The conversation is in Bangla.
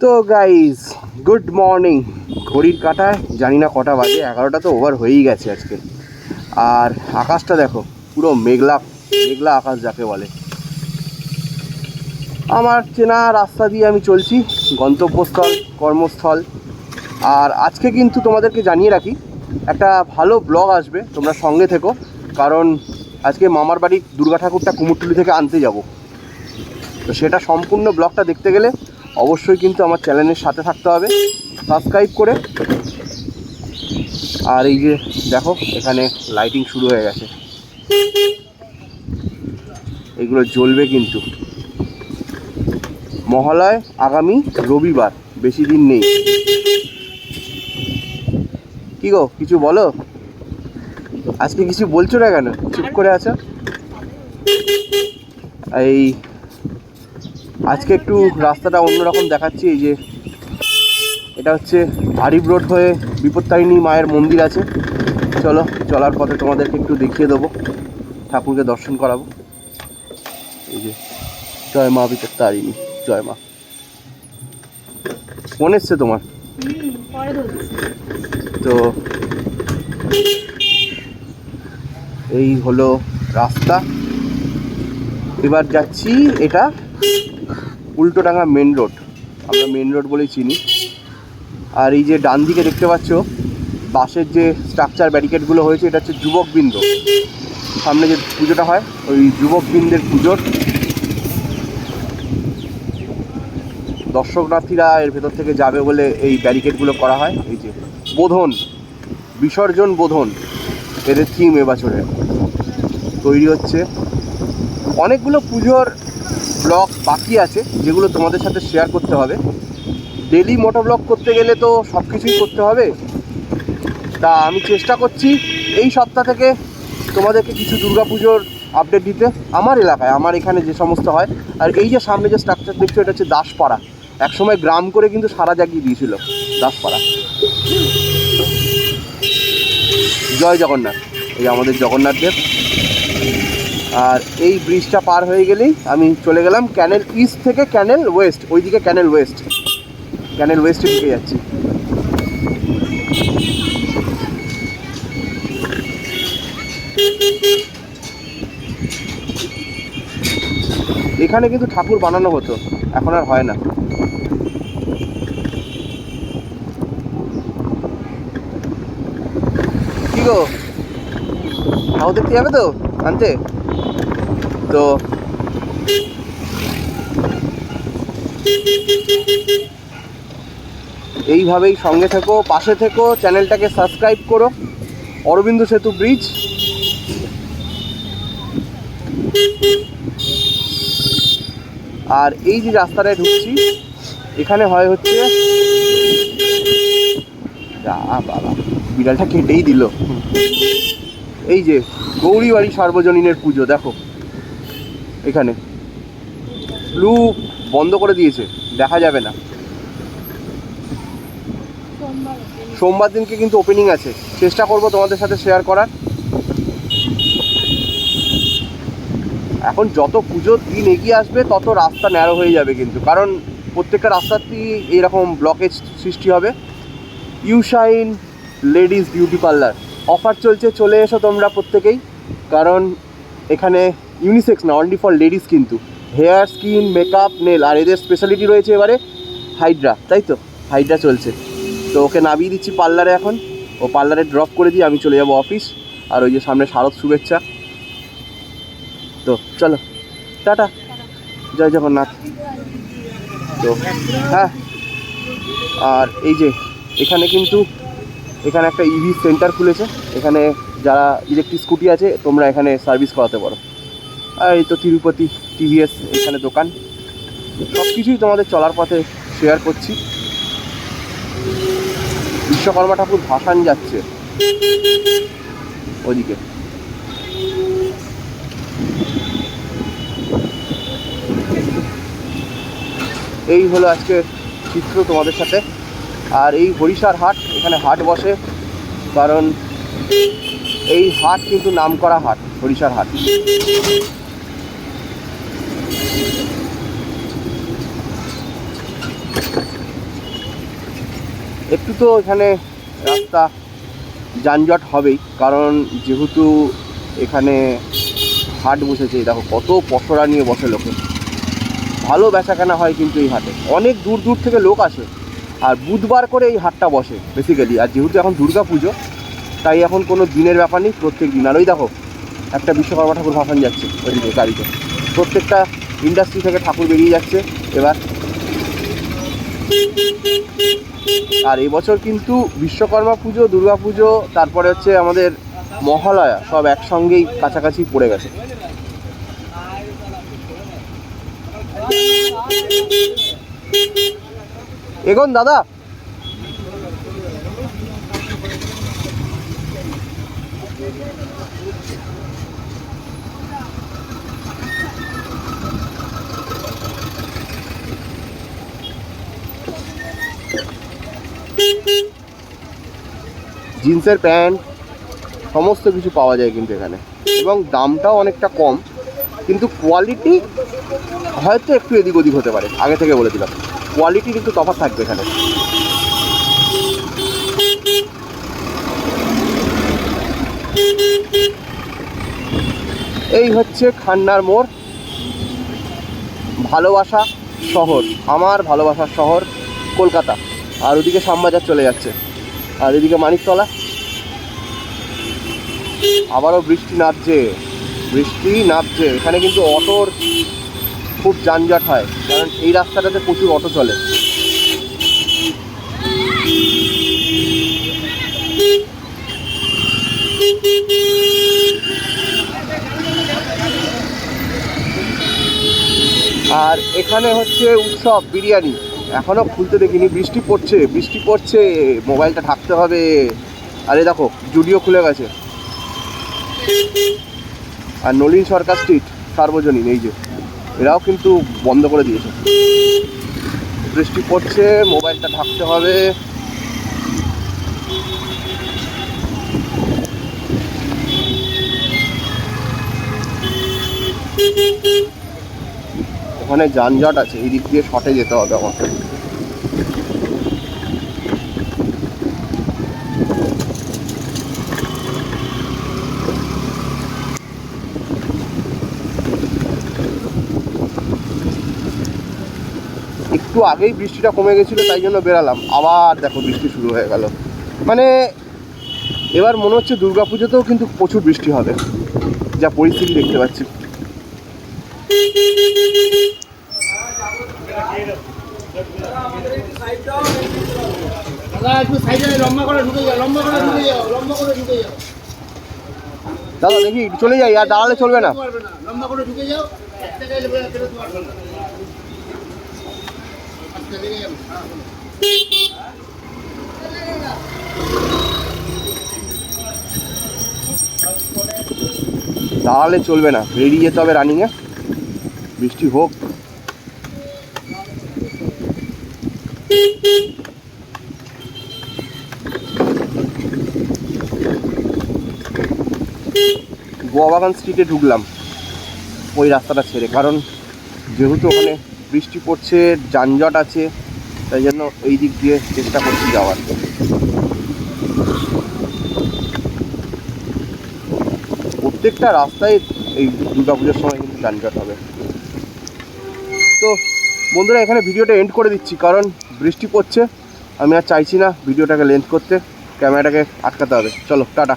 তো গাইজ গুড মর্নিং ঘড়ির কাটায়, জানি না কটা বাজে, এগারোটা তো ওভার হয়েই গেছে আজকে। আর আকাশটা দেখো, পুরো মেঘলা মেঘলা আকাশ যাকে বলে। আমার চেনা রাস্তা দিয়ে আমি চলছি, গন্তব্যস্থল, কর্মস্থল। আর আজকে কিন্তু তোমাদেরকে জানিয়ে রাখি, একটা ভালো ব্লগ আসবে, তোমরা সঙ্গে থেকো। কারণ আজকে মামার বাড়ির দুর্গা ঠাকুরটা কুমোরটুলি থেকে আনতে যাব। তো সেটা সম্পূর্ণ ব্লগটা দেখতে গেলে অবশ্যই কিন্তু আমার চ্যানেলের সাথে থাকতে হবে। সাবস্ক্রাইব করে। আর এই যে দেখো, এখানে লাইটিং শুরু হয়ে গেছে। এগুলো জ্বলবে কিন্তু। মহালয় আগামী রবিবার, বেশি দিন নেই। কি গো, কিছু বলো? আজকে কিছু বলছো না কেন? চুপ করে আছো? এই আজকে একটু রাস্তাটা অন্যরকম দেখাচ্ছি, এই যে এটা হচ্ছে আরিফ রোড হয়ে বিপত্তারিণী মায়ের মন্দির আছে। চলো, চলার পথে তোমাদেরকে একটু দেখিয়ে দেবো, ঠাকুরকে দর্শন করাবো। এই যে, জয় মা বিপত্তারিণী, জয় মা। ফোন এসছে তোমার? তো এই হলো রাস্তা। এবার যাচ্ছি, এটা উল্টোডাঙ্গা মেন রোড আমরা মেন রোড বলেই চিনি। আর এই যে ডান দিকে দেখতে পাচ্ছ, বাসের যে স্ট্রাকচার ব্যারিকেডগুলো হয়েছে, এটা হচ্ছে যুবকবৃন্দ সামনে যে পুজোটা হয়, ওই যুবকবৃন্দের পুজোর। দর্শকনাথীরা এর ভেতর থেকে যাবে বলে এই ব্যারিকেডগুলো করা হয়। এই যে বোধন, বিসর্জন বোধন, এদের থিম এবছরে। তৈরি হচ্ছে। অনেকগুলো পুজোর ব্লগ বাকি আছে, যেগুলো তোমাদের সাথে শেয়ার করতে হবে। ডেলি মোটো ব্লগ করতে গেলে তো সব কিছুই করতে হবে। তা আমি চেষ্টা করছি এই সপ্তাহ থেকে তোমাদেরকে কিছু দুর্গাপুজোর আপডেট দিতে, আমার এলাকায়, আমার এখানে যে সমস্ত হয়। আর এই যে সামনে যে স্ট্রাকচার দেখছ, এটা হচ্ছে দাসপাড়া। একসময় গ্রাম করে কিন্তু সারা জাগিয়ে দিয়েছিল দাসপাড়া। জয় জগন্নাথ। এই আমাদের জগন্নাথ দেব। আর এই ব্রিজটা পার হয়ে গেলেই আমি চলে গেলাম ক্যানেল ইস্ট থেকে ক্যানেল ওয়েস্ট ওইদিকে ক্যানেল ওয়েস্ট ক্যানেল ওয়েস্টের দিকে যাচ্ছি। এখানে কিন্তু ঠাকুর বানানো হতো, এখন আর হয় না। কি গো? ঠাকুর দেখতে যাবে তো? আনতে? তো এইভাবেই সঙ্গে থেকো, পাশে থেকো, চ্যানেলটাকে সাবস্ক্রাইব করো। অরবিন্দ সেতু ব্রিজ। আর এই যে রাস্তাটায় ঢুকছি, এখানে হয় হচ্ছে বাবা, বিড়ালটা কেটেই দিল। এই যে গৌরীবাড়ি সার্বজনীনের পুজো, দেখো। এখানে। ব্লু বন্ধ করে দিয়েছে, দেখা যাবে না। সোমবার দিনকে কিন্তু ওপেনিং আছে। চেষ্টা করব তোমাদের সাথে শেয়ার করার। এখন যত পুজোর দিন এগিয়ে আসবে, তত রাস্তা ন্যারো হয়ে যাবে কিন্তু। কারণ প্রত্যেকটা রাস্তাতেই এইরকম ব্লকেজ সৃষ্টি হবে। Youshine ladies beauty parlour offer চলছে, চলে এসো তোমরা প্রত্যেকেই। কারণ এখানে ইউনিসেক্স না অনলি ফর লেডিস কিন্তু। হেয়ার স্কিন মেকআপ নেল আর এদের স্পেশালিটি রয়েছে এবারে হাইড্রা তাই তো? হাইড্রা চলছে। তো ওকে নামিয়ে দিচ্ছি পার্লারে এখন। ও পার্লারে ড্রপ করে দিয়ে আমি চলে যাব অফিস আর ওই যে সামনে শারদ শুভেচ্ছা। তো চলো। টাটা। জয় জগন্নাথ। তো হ্যাঁ। আর এই যে, এখানে কিন্তু, এখানে একটা ইভি সেন্টার খুলেছে। এখানে যারা ইলেকট্রিক স্কুটি আছে, তোমরা এখানে সার্ভিস করাতে পারো। আর এই তো তিরুপতি টিভিএস এখানে দোকান। সব কিছুই তোমাদের চলার পথে শেয়ার করছি। বিশ্বকর্মা ঠাকুর ভাসান যাচ্ছে। ওদিকে। এই হলো আজকে চিত্র তোমাদের সাথে। আর এই হরিষার হাট, এখানে হাট বসে। কারণ এই হাট কিন্তু নামকরা হাট, হরিষার হাট। একটু তো এখানে রাস্তা যানজট হবেই, কারণ যেহেতু এখানে হাট বসেছে, দেখো কত পসরা নিয়ে বসে লোকে। ভালো বেচাকেনা হয় কিন্তু এই হাটে। অনেক দূর দূর থেকে লোক আসে, আর বুধবার করে এই হাটটা বসে বেসিক্যালি আর যেহেতু এখন দুর্গা পুজো তাই এখন কোনো দিনের ব্যাপার নেই, প্রত্যেক দিন। আর ওই দেখো, একটা বিশ্বকর্মা ঠাকুর ভাসান যাচ্ছে ওই ওইদিকে গাড়িতে। প্রত্যেকটা ইন্ডাস্ট্রি থেকে ঠাকুর বেরিয়ে যাচ্ছে। এবার আর এবছর কিন্তু বিশ্বকর্মা পুজো, দুর্গা পুজো, তারপরে হচ্ছে আমাদের মহালয়া সব একসঙ্গেই কাছাকাছি পড়ে গেছে। এগোন দাদা। জিন্সের প্যান্ট, সমস্ত কিছু পাওয়া যায় কিন্তু এখানে। এবং দামটাও অনেকটা কম, কিন্তু কোয়ালিটি হয়তো একটু এদিক ওদিক হতে পারে, আগে থেকে বলে দিলাম। কোয়ালিটি কিন্তু তফাৎ থাকবে এখানে। এই হচ্ছে খান্নার মোড়। ভালোবাসা শহর, আমার ভালোবাসার শহর কলকাতা। আর ওদিকে শ্যামবাজার চলে যাচ্ছে। আর এদিকে মানিকতলা। আবারও বৃষ্টি নামছে। বৃষ্টি নামছে। এখানে কিন্তু অটোর খুব যানজট হয়, কারণ এই রাস্তাটাতে প্রচুর অটো চলে। আর এখানে হচ্ছে উৎসব, বিরিয়ানি। এখনও খুলতে দেখিনি, বৃষ্টি পড়ছে বৃষ্টি পড়ছে, মোবাইলটা ঢাকতে হবে। আরে দেখো, জুডিও খুলে গেছে। আর নলিন সরকার স্ট্রিট সার্বজনীন, এই যে। এরাও কিন্তু বন্ধ করে দিয়েছে। বৃষ্টি পড়ছে, মোবাইলটা ঢাকতে হবে। ওখানে যানজট আছে, এই দিক দিয়ে শটে যেতে হবে আমাকে। একটু আগেই বৃষ্টিটা কমে গেছিল, তাই জন্য বেরালাম। আবার দেখো বৃষ্টি শুরু হয়ে গেল। মানে এবার মনে হচ্ছে দুর্গাপুজোতেও কিন্তু প্রচুর বৃষ্টি হবে। যা পরিস্থিতি দেখতে পাচ্ছি। দাদা, দেখি, চলে যাই, আর দাঁড়ালে চলবে না। দাঁড়ালে চলবে না, বেরিয়ে যেতে হবে রানিংয়ে বৃষ্টি হোক। গোয়াবাগান স্ট্রিটে ঢুকলাম ওই রাস্তাটা ছেড়ে, কারণ যেহেতু ওখানে বৃষ্টি পড়ছে, যানজট আছে, তাই জন্য এই দিক দিয়ে চেষ্টা করছি যাওয়ার। প্রত্যেকটা রাস্তায় এই দুর্গাপুজোর সময় কিন্তু যানজট হবে। তো বন্ধুরা, এখানে ভিডিওটা এন্ড করে দিচ্ছি, কারণ বৃষ্টি পড়ছে। আমি আর চাইছি না ভিডিওটাকে লেন্থ করতে। ক্যামেরাটাকে আটকাতে হবে। চলো, টাটা।